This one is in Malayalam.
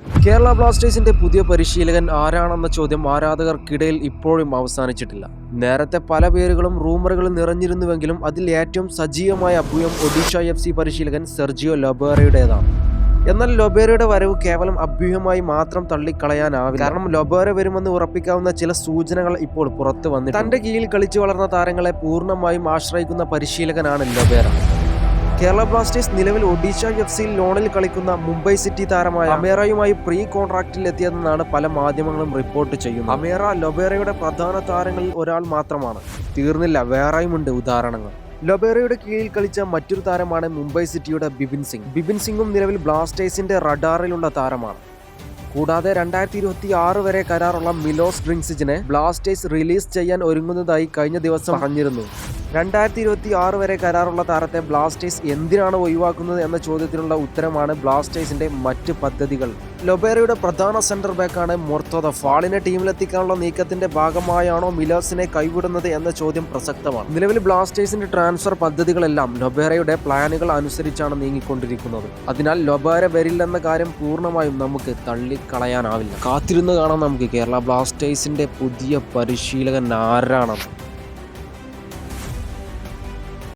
കേരള ബ്ലാസ്റ്റേഴ്സിന്റെ പുതിയ പരിശീലകൻ ആരാണെന്ന ചോദ്യം ആരാധകർക്കിടയിൽ ഇപ്പോഴും അവസാനിച്ചിട്ടില്ല. നേരത്തെ പല പേരുകളും റൂമറുകളും നിറഞ്ഞിരുന്നുവെങ്കിലും അതിൽ ഏറ്റവും സജീവമായ അഭ്യൂഹം ഒഡീഷ എഫ് സി പരിശീലകൻ സെർജിയോ ലൊബേറയുടേതാണ്. എന്നാൽ ലൊബേറയുടെ വരവ് കേവലം അഭ്യൂഹമായി മാത്രം തള്ളിക്കളയാനാവില്ല. കാരണം ലൊബേറ വരുമെന്ന് ഉറപ്പിക്കാവുന്ന ചില സൂചനകൾ ഇപ്പോൾ പുറത്തു വന്നിട്ടുണ്ട്. തന്റെ കീഴിൽ കളിച്ചു വളർന്ന താരങ്ങളെ പൂർണമായും ആശ്രയിക്കുന്ന പരിശീലകനാണ് ലൊബേര കേരള ബ്ലാസ്റ്റേഴ്സ് നിലവിൽ ഒഡീഷ എഫ് സിയിൽ ലോണിൽ കളിക്കുന്ന മുംബൈ സിറ്റി താരമായ അമേറയുമായി പ്രീ കോൺട്രാക്റ്റിൽ എത്തിയതെന്നാണ് പല മാധ്യമങ്ങളും റിപ്പോർട്ട് ചെയ്യുന്നത്. അമേറ ലൊബേറയുടെ പ്രധാന താരങ്ങളിൽ ഒരാൾ മാത്രമാണ്. തീർന്നില്ല വേറെയുമുണ്ട് ഉദാഹരണങ്ങൾ. ലൊബേറയുടെ കീഴിൽ കളിച്ച മറ്റൊരു താരമാണ് മുംബൈ സിറ്റിയുടെ ബിപിൻ സിംഗ്. ബിപിൻ സിംഗും നിലവിൽ ബ്ലാസ്റ്റേഴ്സിന്റെ റഡാറിലുള്ള താരമാണ്. കൂടാതെ രണ്ടായിരത്തി ഇരുപത്തി ആറ് വരെ കരാറുള്ള മിലോസ് ഡ്രിങ്സിജിനെ ബ്ലാസ്റ്റേഴ്സ് റിലീസ് ചെയ്യാൻ ഒരുങ്ങുന്നതായി കഴിഞ്ഞ ദിവസം പറഞ്ഞിരുന്നു. രണ്ടായിരത്തി ഇരുപത്തി ആറ് വരെ കരാറുള്ള താരത്തെ ബ്ലാസ്റ്റേഴ്സ് എന്തിനാണ് ഒഴിവാക്കുന്നത് എന്ന ചോദ്യത്തിനുള്ള ഉത്തരമാണ് ബ്ലാസ്റ്റേഴ്സിന്റെ മറ്റ് പദ്ധതികൾ. ലൊബേറയുടെ പ്രധാന സെന്റർ ബാക്കാണ് മൊർത്തോദ ഫാളിനെ ടീമിലെത്തിക്കാനുള്ള നീക്കത്തിന്റെ ഭാഗമായാണോ മിലേഴ്സിനെ കൈവിടുന്നത് എന്ന ചോദ്യം പ്രസക്തമാണ്. നിലവിൽ ബ്ലാസ്റ്റേഴ്സിന്റെ ട്രാൻസ്ഫർ പദ്ധതികളെല്ലാം ലൊബേറയുടെ പ്ലാനുകൾ അനുസരിച്ചാണ് നീങ്ങിക്കൊണ്ടിരിക്കുന്നത്. അതിനാൽ ലൊബേര വരില്ലെന്ന കാര്യം പൂർണമായും നമുക്ക് തള്ളിക്കളയാനാവില്ല. കാത്തിരുന്ന് കാണാം നമുക്ക് കേരള ബ്ലാസ്റ്റേഴ്സിന്റെ പുതിയ പരിശീലകൻ ആരാണെന്ന്.